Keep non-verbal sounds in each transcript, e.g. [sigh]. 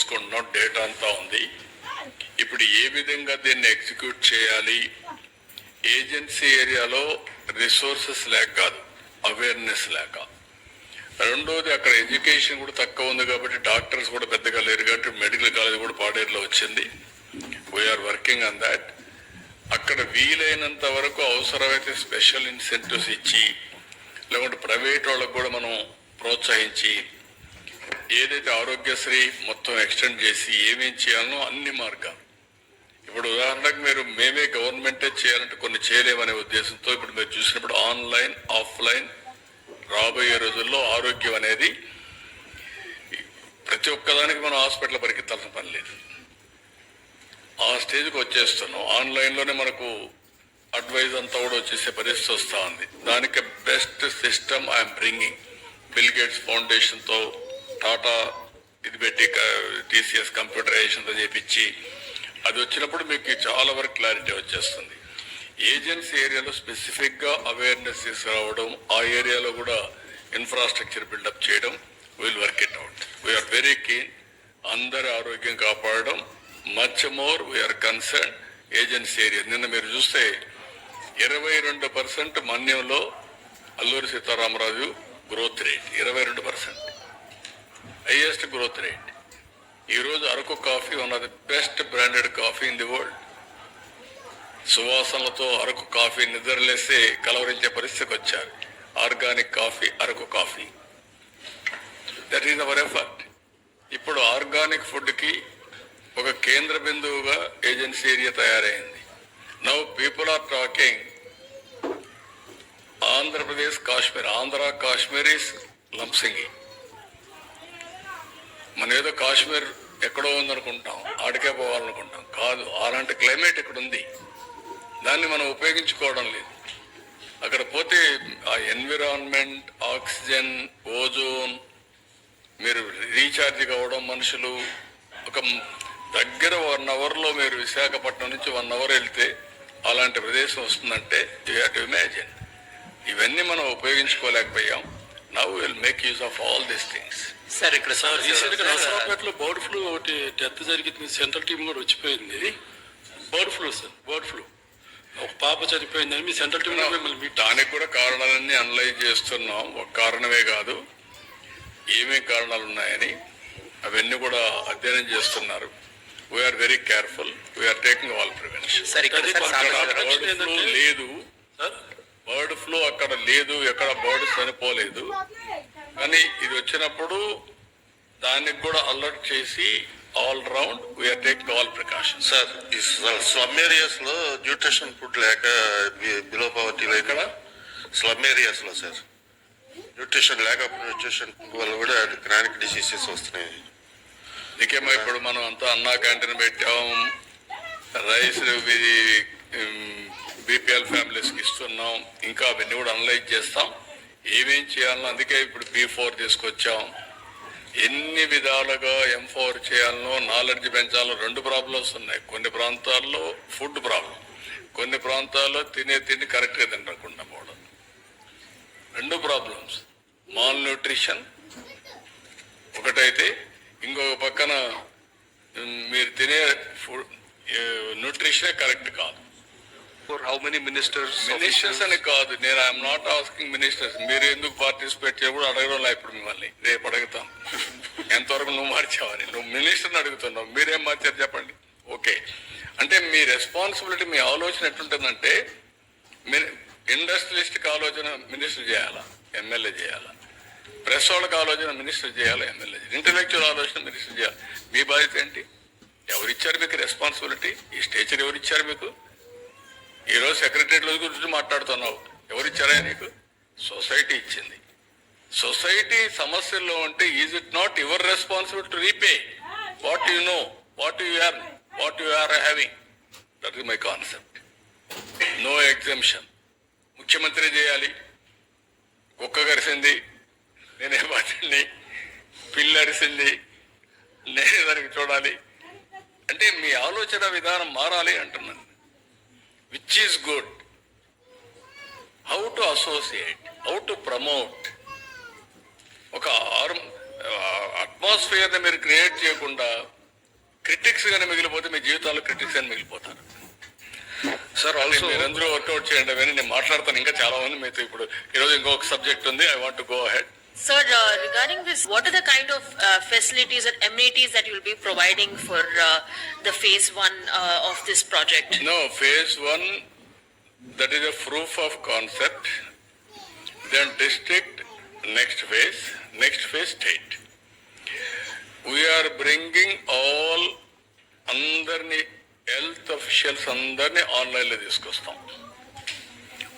తీసుకుంటున్నాం డేటా అంతా ఉంది. ఇప్పుడు ఏ విధంగా దీన్ని ఎగ్జిక్యూట్ చేయాలి? ఏజెన్సీ ఏరియాలో రిసోర్సెస్ లేక కాదు అవేర్నెస్ లేక. రెండోది అక్కడ ఎడ్యుకేషన్ కూడా తక్కువ ఉంది కాబట్టి డాక్టర్స్ కూడా పెద్దగా లేరు కాబట్టి మెడికల్ కాలేజ్ కూడా పాడేరులో వచ్చింది. వీఆర్ వర్కింగ్ ఆన్ దాట్ అక్కడ వీలైనంత వరకు అవసరమైతే స్పెషల్ ఇన్సెంటివ్స్ ఇచ్చి లేకుంటే ప్రైవేట్ వాళ్ళకు కూడా మనం ప్రోత్సహించి ఏదైతే ఆరోగ్యశ్రీ మొత్తం ఎక్స్టెండ్ చేసి ఏమేం చేయాలనో అన్ని మార్గాలు. ఇప్పుడు ఉదాహరణకు మీరు మేమే గవర్నమెంటే చేయాలంటే కొన్ని చేయలేమనే ఉద్దేశంతో ఇప్పుడు మీరు చూసినప్పుడు ఆన్లైన్ ఆఫ్లైన్ రాబోయే రోజుల్లో ఆరోగ్యం అనేది ప్రతి ఒక్కదానికి మనం హాస్పిటల్ పరిగెత్తాల్సిన పని లేదు. ఆ స్టేజ్కి వచ్చేస్తున్నాం. ఆన్లైన్లోనే మనకు అడ్వైజ్ అంతా కూడా వచ్చేసే పరిస్థితి వస్తూ ఉంది. దానికి best system I'm bringing. Bill Gates ఫౌండేషన్తో Tata ఇది పెట్టి టీసీఎస్ కంప్యూటరైజేషన్తో చేపించి అది వచ్చినప్పుడు మీకు చాలా వరకు క్లారిటీ వచ్చేస్తుంది. ఏజెన్సీ ఏరియాలో స్పెసిఫిక్గా అవేర్నెస్ తీసుకురావడం ఆ ఏరియాలో కూడా ఇన్ఫ్రాస్ట్రక్చర్ బిల్డప్ చేయడం will work it out we're very keen అందరి ఆరోగ్యం కాపాడడం. Much more we're concern agency area. నిన్న మీరు చూస్తే ఇరవై రెండు పర్సెంట్ మన్యంలో అల్లూరి సీతారామరాజు గ్రోత్ రేట్ ఇరవై రెండు పర్సెంట్. హైయెస్ట్ గ్రోత్ రేట్ ఈరోజు Araku coffee one of the best branded coffee in the world సువాసనలతో అరకు కాఫీ నిద్రలేస్తే కలవరించే పరిస్థితికి వచ్చారు. Organic coffee Araku coffee. That is our effort ఇప్పుడు ఆర్గానిక్ ఫుడ్కి ఒక కేంద్ర బిందువుగా ఏజెన్సీ ఏరియా తయారైంది. Now people are talking Andhra Pradesh Kashmir Andhra Kashmir is Lambasingi మన ఏదో కాశ్మీర్ ఎక్కడో ఉందనుకుంటాం ఆడికే పోవాలనుకుంటాం. కాదు అలాంటి క్లైమేట్ ఇక్కడ ఉంది దాన్ని మనం ఉపయోగించుకోవడం లేదు. అక్కడ పోతే ఆ ఎన్విరాన్మెంట్ ఆక్సిజన్ ఓజోన్ మీరు రీఛార్జ్ కావడం మనుషులు ఒక దగ్గర వన్ అవర్లో మీరు విశాఖపట్నం నుంచి వన్ అవర్ వెళ్తే అలాంటి ప్రదేశం వస్తుందంటే యూ హ్యావ్ టు ఇమాజిన్. ఇవన్నీ మనం ఉపయోగించుకోలేకపోయాం. Now will make use of all these things sir ఇక్కడ సార్ రీసెంట్గా సార్, నరసరావుపేటలో బర్డ్ ఫ్లూ ఒకటి డెత్ జరిగింది. సెంట్రల్ టీం కూడా వచ్చిపోయింది. Bird flu sir bird flu. ఒక పాప చనిపోయిందని మీ సెంట్రల్ టీం మిమ్మల్ని దానికి కూడా కారణాలన్నీ అనలైజ్ చేస్తున్నాం. ఒక కారణమే కాదు ఏమేం కారణాలు ఉన్నాయని అవన్నీ కూడా అధ్యయనం చేస్తున్నారు. We're very careful we're taking all prevention లేదు. సార్ బర్డ్ ఫ్లూ అక్కడ లేదు ఎక్కడ బర్డ్ చనిపోలేదు. కానీ ఇది వచ్చినప్పుడు దానికి కూడా అలర్ట్ చేసి all round we're taking all precautions. Sir ఈ స్లమ్ ఏరియాస్లో న్యూట్రిషన్ ఫుడ్ లేక బిలో పవర్టీ లేక? స్లమ్ ఏరియాస్లో సార్ న్యూట్రిషన్ లేక న్యూట్రిషన్ వల్ల కూడా క్రానిక్ డిసీజెస్ వస్తున్నాయి. ఇంకేమో ఇప్పుడు మనం అంతా అన్నా క్యాంటీన్ పెట్టాం రైస్ ఇది బీపీఎల్ ఫ్యామిలీస్కి ఇస్తున్నాం. ఇంకా అవన్నీ కూడా అనలైజ్ చేస్తాం. ఏమేం చేయాలనో అందుకే ఇప్పుడు బీ ఫోర్ తీసుకొచ్చాం. ఎన్ని విధాలుగా ఎం ఫోర్ చేయాలనో నాలెడ్జ్ పెంచాలో రెండు ప్రాబ్లమ్స్ ఉన్నాయి. కొన్ని ప్రాంతాల్లో ఫుడ్ ప్రాబ్లం కొన్ని ప్రాంతాల్లో తినే తిండి కరెక్ట్గా తినకుండా పోవడం. రెండు ప్రాబ్లమ్స్. మాల్ న్యూట్రిషన్ ఒకటైతే ఇంకొక పక్కన మీరు తినే ఫుడ్ న్యూట్రిషనే కరెక్ట్ కాదు. For how many ministers ministers అని కాదు. నేను ఐఎమ్ నాట్ ఆస్కింగ్ మినిస్టర్స్ మీరు ఎందుకు పార్టిసిపేట్ చేయకూడదు? అడగడం ఇప్పుడు మిమ్మల్ని. రేపు అడుగుతాం. [laughs] ఎంతవరకు నువ్వు మార్చావని. నువ్వు మినిస్టర్ని అడుగుతున్నావు. మీరేం మార్చారు చెప్పండి. ఓకే అంటే మీ రెస్పాన్సిబిలిటీ మీ ఆలోచన ఎట్లుంటుందంటే ఇండస్ట్రియలిస్ట్కి ఆలోచన మినిస్టర్ చేయాలా? ఎమ్మెల్యే చేయాలా? ప్రెస్ వాళ్ళకి ఆలోచన మినిస్టర్ చేయాలి? ఎమ్మెల్యే ఇంటలెక్చువల్ ఆలోచన మినిస్టర్ చేయాలి? మీ బాధ్యత ఏంటి? ఎవరిచ్చారు మీకు రెస్పాన్సిబిలిటీ ఈ స్టేచర్ ఎవరిచ్చారు మీకు? ఈ రోజు సెక్రటరీల గురించి మాట్లాడుతున్నావు. ఎవరిచ్చారా నీకు? సొసైటీ ఇచ్చింది. సొసైటీ సమస్యల్లో ఉంటే is it not your responsible to repay what you know what you are what you are having that is my concept no exemption ముఖ్యమంత్రి చేయాలి. కుక్క కరిసింది. నేనే వాటిని పిల్లి అరిసింది నేనే దానికి చూడాలి. అంటే మీ ఆలోచన విధానం మారాలి అంటున్నాను. Which is good how to associate how to promote ఒక ఆరు అట్మాస్ఫియర్ని మీరు క్రియేట్ చేయకుండా క్రిటిక్స్ గానే మిగిలిపోతే మీ జీవితాల్లో క్రిటిక్స్ అని మిగిలిపోతారు. అంటే also, మీరందరూ వర్కౌట్ చేయండి అవన్నీ నేను మాట్లాడతాను. ఇంకా చాలా మంది మీతో ఇప్పుడు ఈరోజు ఇంకొక సబ్జెక్ట్ ఉంది I want go ahead Sir, uh, regarding this, what are the kind of uh, facilities and amenities that you'll be providing for uh, the phase one uh, of this project? No, phase one, that is a proof of concept. Then district, next phase, next phase state. We are bringing all అందరినీ health officials అందరినీ ఆన్లైన్లో తీసుకొస్తాం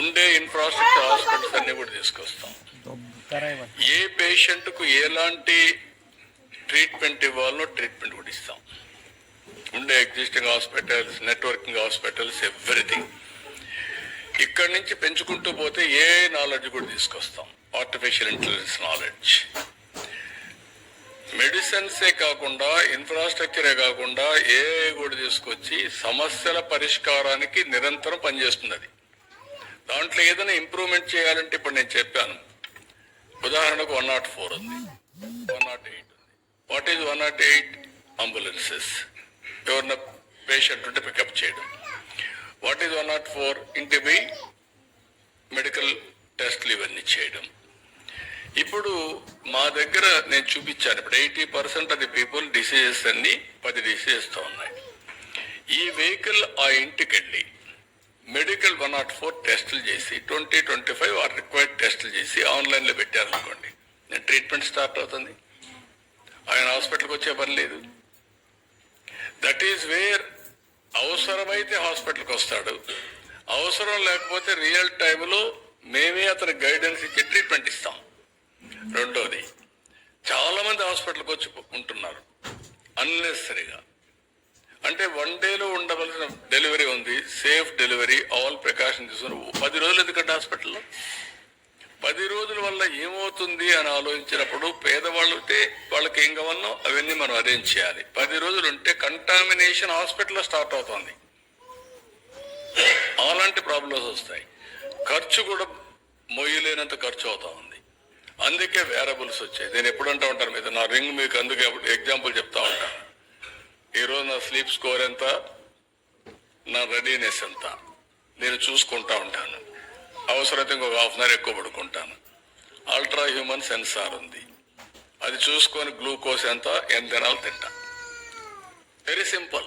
ఉండే infrastructure hospitals అన్ని కూడా తీసుకొస్తాం ఏ పేషెంట్కు ఎలాంటి treatment ఇవ్వాలో ట్రీట్మెంట్ కూడా ఇస్తాం. ఉండే existing hospitals networking hospitals everything. ఇక్కడ నుంచి పెంచుకుంటూ పోతే ఏ నాలెడ్జ్ కూడా తీసుకొస్తాం. ఆర్టిఫిషియల్ ఇంటెలిజెన్స్ నాలెడ్జ్ మెడిసిన్సే కాకుండా ఇన్ఫ్రాస్ట్రక్చరే కాకుండా ఏ కూడా తీసుకొచ్చి సమస్యల పరిష్కారానికి నిరంతరం పనిచేస్తుంది అది. దాంట్లో ఏదైనా ఇంప్రూవ్మెంట్ చేయాలంటే ఇప్పుడు నేను చెప్పాను. ఉదాహరణకు వన్ నాట్ ఫోర్ ఉంది. వన్ నాట్ ఎయిట్ ఉంది. What is one nought eight? Ambulances. ఎవరిన patient ఉంటే పికప్ చేయడం. What is one nought four? ఇంటి పోయి మెడికల్ టెస్ట్లు ఇవన్నీ చేయడం. ఇప్పుడు మా దగ్గర నేను చూపించాను. ఇప్పుడు eighty percent of the people diseases అన్ని పది డిసీజెస్తో ఉన్నాయి. ఈ వెహికల్ ఆ ఇంటికి వెళ్ళి మెడికల్ వన్ నాట్ ఫోర్ టెస్టులు చేసి twenty twenty five are required టెస్టులు చేసి ఆన్లైన్లో పెట్టారనుకోండి నేను ట్రీట్మెంట్ స్టార్ట్ అవుతుంది. ఆయన హాస్పిటల్కి వచ్చే పని లేదు. దట్ ఈస్ వేర్ అవసరమైతే హాస్పిటల్కి వస్తాడు. అవసరం లేకపోతే రియల్ టైంలో మేమే అతని గైడెన్స్ ఇచ్చి ట్రీట్మెంట్ ఇస్తాం. రెండోది చాలామంది హాస్పిటల్కి వచ్చి ఉంటున్నారు. అన్నెసరిగా అంటే వన్ డేలో ఉండవలసిన డెలివరీ ఉంది. సేఫ్ డెలివరీ ఆల్ ప్రికాషన్ తీసుకుని పది రోజులు ఎందుకంటే హాస్పిటల్లో? పది రోజుల వల్ల ఏమవుతుంది అని ఆలోచించినప్పుడు పేదవాళ్ళు ఉంటే వాళ్ళకి ఏం కావాలనో అవన్నీ మనం అరేంజ్ చేయాలి. పది రోజులు ఉంటే కంటామినేషన్ హాస్పిటల్లో స్టార్ట్ అవుతుంది. అలాంటి ప్రాబ్లమ్స్ వస్తాయి. ఖర్చు కూడా మొయ్యలేనంత ఖర్చు అవుతా ఉంది. అందుకే వేరబుల్స్ వచ్చాయి. నేను ఎప్పుడు అంటా ఉంటాను మీద నా రింగ్ మీకు అందుకే ఎగ్జాంపుల్ చెప్తా ఉంటాను. ఈరోజు నా స్లీప్ స్కోర్ ఎంత? నా రెడీనెస్ ఎంత? నేను చూసుకుంటా ఉంటాను. అవసరమైతే ఇంకొక హాఫ్ అన్ అవర్ ఎక్కువ పడుకుంటాను. అల్ట్రా హ్యూమన్ సెన్సార్ ఉంది. అది చూసుకొని గ్లూకోజ్ ఎంత? ఎంత తినాలి తింటా. వెరీ సింపుల్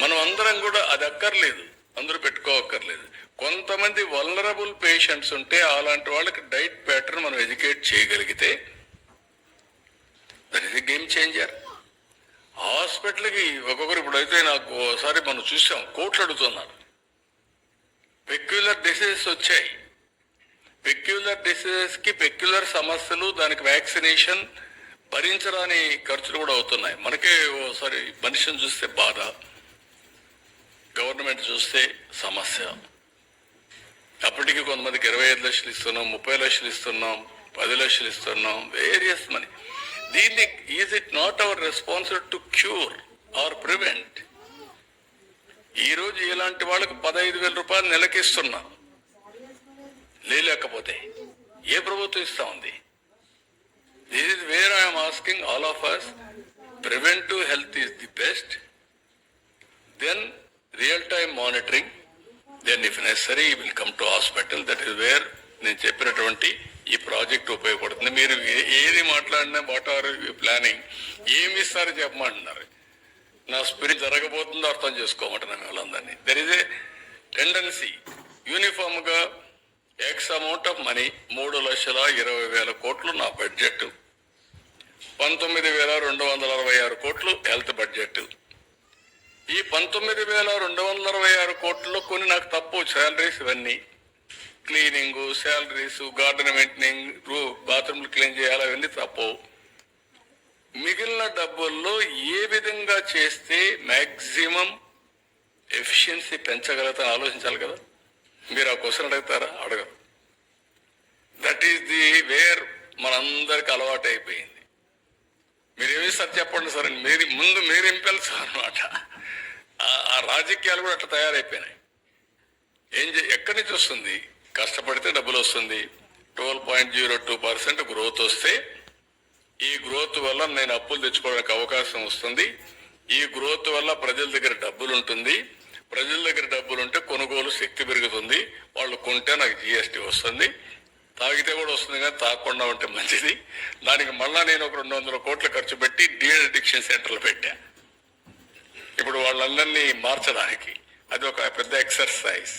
మనం అందరం కూడా అది అక్కర్లేదు. అందరూ పెట్టుకోవక్కర్లేదు. కొంతమంది వలరబుల్ పేషెంట్స్ ఉంటే అలాంటి వాళ్ళకి డైట్ ప్యాటర్న్ మనం ఎడ్యుకేట్ చేయగలిగితే దట్ ఇస్ గేమ్ చేంజర్ హాస్పిటల్కి ఒక్కొక్కరు ఇప్పుడు అయితే నాకు ఒకసారి మనం చూసాం కోట్లు అడుగుతున్నారు పెక్యులర్ డిసీజెస్ వచ్చాయి. పెక్యులర్ డిసీజెస్కి పెక్యులర్ సమస్యలు దానికి వ్యాక్సినేషన్ భరించరాని ఖర్చులు కూడా అవుతున్నాయి. మనకే ఓసారి మనిషిని చూస్తే బాధ గవర్నమెంట్ చూస్తే సమస్య. అప్పటికి కొంతమందికి ఇరవై ఐదు లక్షలు ఇస్తున్నాం ముప్పై లక్షలు ఇస్తున్నాం పది లక్షలు ఇస్తున్నాం వేరియస్ మనీ దీన్ని is it not our responsible to cure or prevent ఈ రోజు ఇలాంటి వాళ్ళకి పదహైదు వేల రూపాయలు నెలకిస్తున్నాం. లేకపోతే ఏ ప్రభుత్వం ఇస్తా ఉంది? This is where I'm asking all of us preventive health is the best then real time monitoring then if necessary will come to hospital that is where నేను చెప్పినటువంటి ఈ ప్రాజెక్ట్ ఉపయోగపడుతుంది. మీరు ఏది మాట్లాడినా వాట్ ఆర్ ప్లానింగ్ ఏమి ఇస్తారో చెప్పమంటున్నారు. నా స్పిరిట్ జరగబోతుందో అర్థం చేసుకోమంటున్నాను వాళ్ళందరినీ దెర్ ఇస్ ఏ టెండెన్సీ యూనిఫామ్గా ఎక్స్ అమౌంట్ ఆఫ్ మనీ మూడు లక్షల ఇరవై వేల కోట్లు నా బడ్జెట్ పంతొమ్మిది వేల రెండు వందల అరవై ఆరు కోట్లు హెల్త్ బడ్జెట్ ఈ పంతొమ్మిది వేల రెండు వందల అరవై ఆరు కోట్లలో కొన్ని నాకు తప్పు శాలరీస్ ఇవన్నీ. క్లీనింగ్ శాలరీస్ గార్డెన్ మెయింటెనింగ్ రూ బాత్రూమ్లు క్లీన్ చేయాలి అవన్నీ తప్పవు. మిగిలిన డబ్బుల్లో ఏ విధంగా చేస్తే మ్యాక్సిమం ఎఫిషియన్సీ పెంచగలత ఆలోచించాలి కదా? మీరు ఆ క్వశ్చన్ అడుగుతారా? అడగరు. దట్ ఈస్ ది వేర్ మనందరికి అలవాటు అయిపోయింది. మీరేమి సార్ చెప్పండి సార్ మీరు ముందు మీరు ఇంపెల్స్ అనమాట ఆ రాజకీయాలు కూడా అట్లా తయారైపోయినాయి. ఏం చే ఎక్కడి నుంచి వస్తుంది? కష్టపడితే డబ్బులు వస్తుంది twelve point zero two percent growth వస్తే ఈ గ్రోత్ వల్ల నేను అప్పులు తెచ్చుకోవడానికి అవకాశం వస్తుంది. ఈ గ్రోత్ వల్ల ప్రజల దగ్గర డబ్బులు ఉంటుంది ప్రజల దగ్గర డబ్బులు ఉంటే కొనుగోలు శక్తి పెరుగుతుంది. వాళ్ళు కొంటే నాకు జిఎస్టీ వస్తుంది. తాగితే కూడా వస్తుంది కానీ తాగకుండా ఉంటే మంచిది. దానికి మళ్ళా నేను ఒక రెండు వందల కోట్లు ఖర్చు పెట్టి డీ అడిక్షన్ సెంటర్లు పెట్టా. ఇప్పుడు వాళ్ళందరినీ మార్చడానికి అది ఒక పెద్ద ఎక్సర్సైజ్.